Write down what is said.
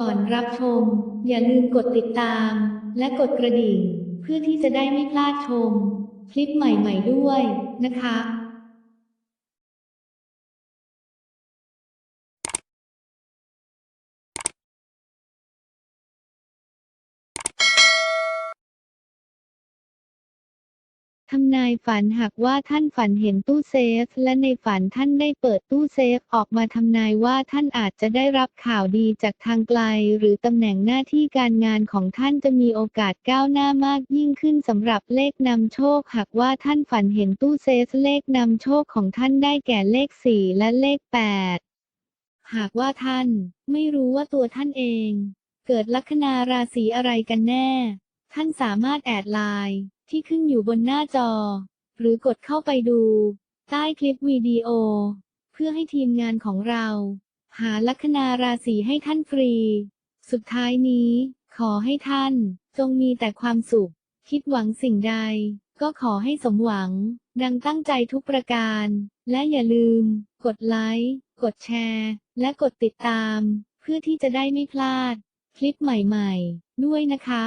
ก่อนรับชม อย่าลืมกดติดตาม และกดกระดิ่ง เพื่อที่จะได้ไม่พลาดชม คลิปใหม่ๆด้วยนะคะ ทำนายฝันหากว่าท่านฝันเห็นตู้เซฟ และในฝันท่านได้เปิดตู้เซฟออกมาทำนายว่าท่านอาจจะได้รับข่าวดีจากทางไกล หรือตำแหน่งหน้าที่การงานของท่านจะมีโอกาสก้าวหน้ามากยิ่งขึ้นสำหรับเลขนำโชค หากว่าท่านฝันเห็นตู้เซฟเลขนำโชคของท่านได้แก่เลข4และเลข8หากว่าท่านไม่รู้ว่าตัวท่านเอง เกิดลัคนาราศีอะไรกันแน่ ท่านสามารถแอดไลน์ที่ขึ้นอยู่บนหน้าจอ หรือกดเข้าไปดู ใต้คลิปวิดีโอ เพื่อให้ทีมงานของเรา หาลัคนาราศีให้ท่านฟรี สุดท้ายนี้ ขอให้ท่านจงมีแต่ความสุข คิดหวังสิ่งใด ก็ขอให้สมหวัง ดังตั้งใจทุกประการ และอย่าลืม กดไลค์กดแชร์ และกดติดตาม เพื่อที่จะได้ไม่พลาด คลิปใหม่ๆ ด้วยนะคะ